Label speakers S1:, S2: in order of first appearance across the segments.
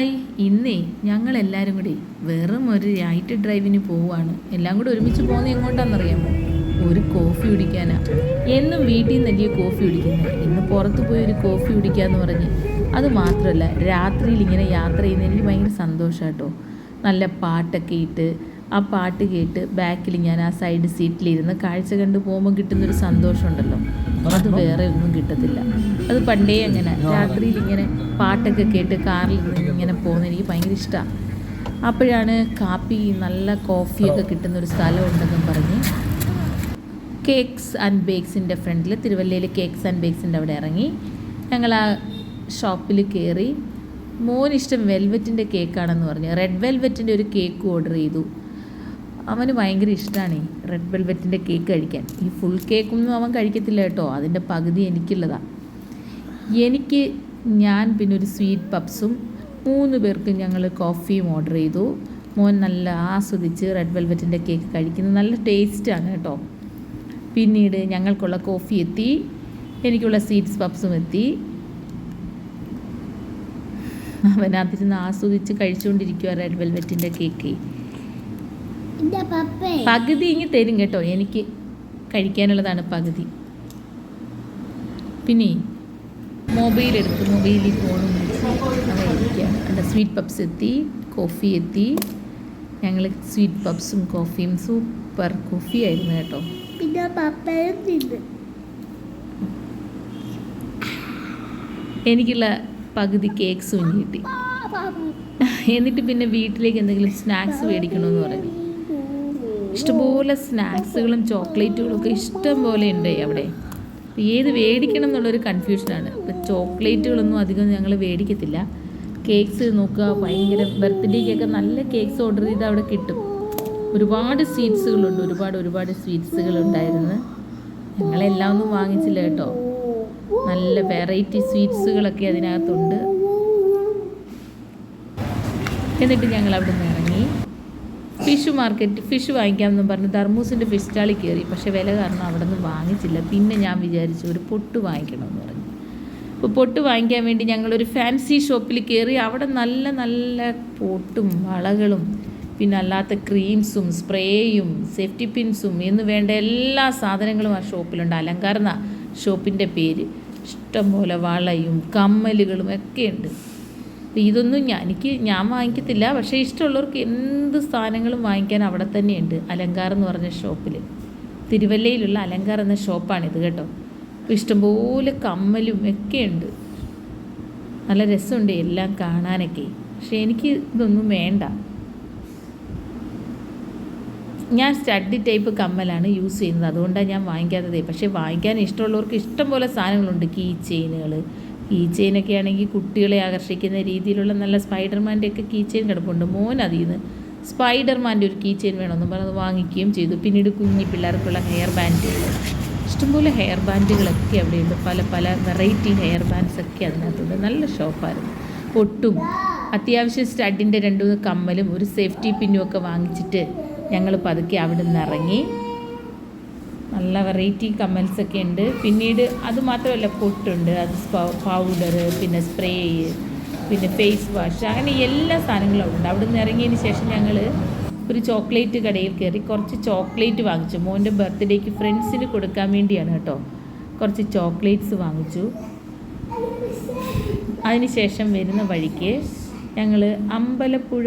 S1: Hi ഇന്നേ ഞങ്ങൾ എല്ലാവരും കൂടി വെറും ഒരു നൈറ്റ് ഡ്രൈവിന് പോവുകയാണ്. എല്ലാം കൂടി ഒരുമിച്ച് പോകുന്നത് എങ്ങോട്ടാണെന്നറിയാമോ? ഒരു കോഫി കുടിക്കാനാ. എന്നും വീട്ടിൽ നിന്നല്ലേ കോഫി കുടിക്കുന്നത് ഇന്ന് പുറത്ത് പോയി ഒരു കോഫി കുടിക്കാന്ന് പറഞ്ഞ്. അത് മാത്രമല്ല രാത്രിയിൽ ഇങ്ങനെ യാത്ര ചെയ്യുന്നത് എനിക്ക് ഭയങ്കര സന്തോഷമാട്ടോ നല്ല പാട്ടൊക്കെ ഇട്ട് ആ പാട്ട് കേട്ട് ബാക്കിൽ ഞാൻ ആ സൈഡ് സീറ്റിലിരുന്ന് കാഴ്ച കണ്ട് പോകുമ്പോൾ കിട്ടുന്നൊരു സന്തോഷമുണ്ടല്ലോ. അത് വേറെ ഒന്നും കിട്ടത്തില്ല. അത് പണ്ടേ അങ്ങനെ. രാത്രിയിൽ ഇങ്ങനെ പാട്ടൊക്കെ കേട്ട് കാറിൽ ഇങ്ങനെ പോകുന്നത് എനിക്ക് ഭയങ്കര ഇഷ്ടമാണ് അപ്പോഴാണ് കാപ്പി നല്ല കോഫിയൊക്കെ കിട്ടുന്ന ഒരു സ്ഥലം ഉണ്ടെന്നും പറഞ്ഞ് കേക്ക്സ് ആൻഡ് ബേക്സിന്റെ ഫ്രണ്ടിൽ തിരുവല്ലയിൽ കേക്ക്സ് ആൻഡ് ബേക്സിന്റെ അവിടെ ഇറങ്ങി. ഞങ്ങൾ ആ ഷോപ്പിൽ കയറി മോനിഷ്ടം വെൽവെറ്റിന്റെ കേക്കാണെന്ന് പറഞ്ഞു. റെഡ് വെൽവെറ്റിന്റെ ഒരു കേക്ക് ഓർഡർ ചെയ്തു. അവന് ഭയങ്കര ഇഷ്ടമാണ് റെഡ് വെൽവെറ്റിന്റെ കേക്ക് കഴിക്കാൻ. ഈ ഫുൾ കേക്കൊന്നും അവൻ കഴിക്കത്തില്ല കേട്ടോ. അതിന്റെ പകുതി എനിക്കുള്ളതാണ് എനിക്ക് ഞാൻ പിന്നെ ഒരു സ്വീറ്റ് പപ്സും മൂന്ന് പേർക്കും ഞങ്ങൾ കോഫിയും ഓർഡർ ചെയ്തു. മോൻ നല്ല ആസ്വദിച്ച് റെഡ് വെൽവെറ്റിന്റെ കേക്ക് കഴിക്കുന്നത് നല്ല ടേസ്റ്റാണ് കേട്ടോ. പിന്നീട് ഞങ്ങൾക്കുള്ള കോഫി എത്തി. എനിക്കുള്ള സ്വീറ്റ്സ് പപ്സും എത്തി. അവനകത്തിരുന്ന് ആസ്വദിച്ച് കഴിച്ചുകൊണ്ടിരിക്കുക റെഡ് വെൽവെറ്റിന്റെ കേക്ക് പകുതി ഇങ്ങ് തരും കേട്ടോ. എനിക്ക് കഴിക്കാനുള്ളതാണ് പകുതി. പിന്നെ മൊബൈൽ എടുത്ത് മൊബൈലിൽ ഫോണും വെച്ച് അവ ഇരിക്കുകയാണ് സ്വീറ്റ് പപ്സ് എത്തി കോഫി എത്തി. ഞങ്ങൾ സ്വീറ്റ് പപ്സും കോഫിയും സൂപ്പർ കോഫി ആയിരുന്നു കേട്ടോ.
S2: പിന്നെ പപ്പയും തിന്ന്.
S1: എനിക്കുള്ള പകുതി കേക്ക്സും കിട്ടി. എന്നിട്ട് പിന്നെ വീട്ടിലേക്ക് എന്തെങ്കിലും സ്നാക്സ് മേടിക്കണമെന്ന് പറഞ്ഞു. ഇഷ്ടംപോലെ സ്നാക്സുകളും ചോക്ലേറ്റുകളും ഒക്കെ ഇഷ്ടം പോലെ ഉണ്ട് അവിടെ. ഏത് മേടിക്കണം എന്നുള്ളൊരു കൺഫ്യൂഷനാണ് ഇപ്പം ചോക്ലേറ്റുകളൊന്നും അധികം ഞങ്ങൾ മേടിക്കത്തില്ല കേക്ക്സ് നോക്കുക ഭയങ്കര ബർത്ത്ഡേക്കൊക്കെ നല്ല കേക്ക്സ് ഓർഡർ ചെയ്ത് അവിടെ കിട്ടും. ഒരുപാട് സ്വീറ്റ്സുകളുണ്ട് ഒരുപാട് ഒരുപാട് സ്വീറ്റ്സുകൾ ഉണ്ടായിരുന്നു. ഞങ്ങളെല്ലാം ഒന്നും വാങ്ങിച്ചില്ല കേട്ടോ. നല്ല വെറൈറ്റി സ്വീറ്റ്സുകളൊക്കെ അതിനകത്തുണ്ട്. എന്നിട്ട് ഞങ്ങൾ അവിടെ നിന്ന് ഇറങ്ങി. ഫിഷ് മാർക്കറ്റ് ഫിഷ് വാങ്ങിക്കാമെന്നും പറഞ്ഞ്. ധർമ്മൂസിന്റെ ഫിഷ് സ്റ്റാളിൽ കയറി. പക്ഷേ വില കാരണം അവിടെ നിന്ന് വാങ്ങിച്ചില്ല. പിന്നെ ഞാൻ വിചാരിച്ചു ഒരു പൊട്ട് വാങ്ങിക്കണമെന്ന് പറഞ്ഞു. അപ്പോൾ പൊട്ട് വാങ്ങിക്കാൻ വേണ്ടി ഞങ്ങളൊരു ഫാൻസി ഷോപ്പിൽ കയറി അവിടെ നല്ല നല്ല പൊട്ടും വളകളും പിന്നെ അല്ലാത്ത ക്രീംസും സ്പ്രേയും സേഫ്റ്റി പിൻസും എന്ന് വേണ്ട എല്ലാ സാധനങ്ങളും ആ ഷോപ്പിലുണ്ട്. അലങ്കാരന ഷോപ്പിന്റെ പേര്. ഇഷ്ടംപോലെ വളയും കമ്മലുകളും ഒക്കെ ഉണ്ട്. അപ്പോൾ ഇതൊന്നും ഞാൻ എനിക്ക് ഞാൻ വാങ്ങിക്കത്തില്ല. പക്ഷേ ഇഷ്ടമുള്ളവർക്ക് എന്ത് സാധനങ്ങളും വാങ്ങിക്കാൻ അവിടെ തന്നെയുണ്ട്. അലങ്കാർ എന്ന് പറഞ്ഞ ഷോപ്പിൽ തിരുവല്ലയിലുള്ള അലങ്കാർ എന്ന ഷോപ്പാണിത് കേട്ടോ. അപ്പോൾ ഇഷ്ടംപോലെ കമ്മലും ഒക്കെയുണ്ട്. നല്ല രസമുണ്ട് എല്ലാം കാണാനൊക്കെ. പക്ഷേ എനിക്ക് ഇതൊന്നും വേണ്ട. ഞാൻ സ്റ്റഡി ടൈപ്പ് കമ്മലാണ് യൂസ് ചെയ്യുന്നത്. അതുകൊണ്ടാണ് ഞാൻ വാങ്ങിക്കാത്തത്. പക്ഷേ വാങ്ങിക്കാൻ ഇഷ്ടമുള്ളവർക്ക് ഇഷ്ടം പോലെ സാധനങ്ങളുണ്ട്. കീ ചെയിനുകൾ കീ ചെയിനൊക്കെ ആണെങ്കിൽ കുട്ടികളെ ആകർഷിക്കുന്ന രീതിയിലുള്ള നല്ല സ്പൈഡർമാന്റെ ഒക്കെ കീ ചെയിൻ കിടപ്പുണ്ട്. മോൻ അതിൽ നിന്ന് സ്പൈഡർമാന്റെ ഒരു കീ ചെയിൻ വേണമെന്ന് പറഞ്ഞത് വാങ്ങിക്കുകയും ചെയ്തു. പിന്നീട് കുഞ്ഞി പിള്ളേർക്കുള്ള ഹെയർ ബാൻഡുകൾ. ഇഷ്ടംപോലെ ഹെയർ ബാൻഡുകളൊക്കെ അവിടെയുണ്ട്. പല പല വെറൈറ്റി ഹെയർ ബാൻഡ്സ് ഒക്കെ അതിനകത്തുണ്ട്. നല്ല ഷോപ്പായിരുന്നു. ഒട്ടും അത്യാവശ്യം സ്റ്റഡിന്റെ രണ്ട് മൂന്ന് കമ്മലും ഒരു സേഫ്റ്റി പിന്നും ഒക്കെ വാങ്ങിച്ചിട്ട് ഞങ്ങൾ പതുക്കെ അവിടെ നിന്ന് ഇറങ്ങി. നല്ല വെറൈറ്റി കമ്മൽസൊക്കെ ഉണ്ട്. പിന്നീട് അത് മാത്രമല്ല പൊട്ടുണ്ട്. അത് പൗഡർ പിന്നെ സ്പ്രേ പിന്നെ ഫേസ് വാഷ് അങ്ങനെ എല്ലാ സാധനങ്ങളും ഉണ്ട്. അവിടെ നിന്ന് ഇറങ്ങിയതിന് ശേഷം ഞങ്ങൾ ഒരു ചോക്ലേറ്റ് കടയിൽ കയറി കുറച്ച് ചോക്ലേറ്റ് വാങ്ങിച്ചു. മോന്റെ ബർത്ത്ഡേക്ക് ഫ്രണ്ട്സിന് കൊടുക്കാൻ വേണ്ടിയാണ് കേട്ടോ. കുറച്ച് ചോക്ലേറ്റ്സ് വാങ്ങിച്ചു. അതിനുശേഷം വരുന്ന വഴിക്ക് ഞങ്ങൾ അമ്പലപ്പുഴ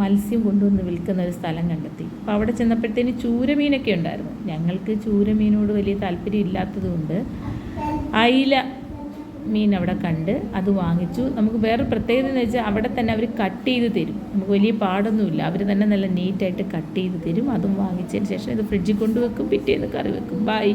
S1: മത്സ്യം കൊണ്ടുവന്ന് വിൽക്കുന്ന ഒരു സ്ഥലം കണ്ടെത്തി. അപ്പോൾ അവിടെ ചെന്നപ്പോഴത്തേന് ചൂരമീനൊക്കെ ഉണ്ടായിരുന്നു. ഞങ്ങൾക്ക് ചൂരമീനോട് വലിയ താല്പര്യം ഇല്ലാത്തതുകൊണ്ട് അയില മീൻ അവിടെ കണ്ട് അത് വാങ്ങിച്ചു. നമുക്ക് വേറെ പ്രത്യേകത എന്ന് വെച്ചാൽ അവിടെ തന്നെ അവർ കട്ട് ചെയ്ത് തരും. നമുക്ക് വലിയ പാടൊന്നുമില്ല. അവർ തന്നെ നല്ല നീറ്റായിട്ട് കട്ട് ചെയ്ത് തരും. അതും വാങ്ങിച്ചതിന് ശേഷം ഇത് ഫ്രിഡ്ജിൽ കൊണ്ടുവെക്കും പിറ്റേന്ന് കറി വെക്കും. ബായ്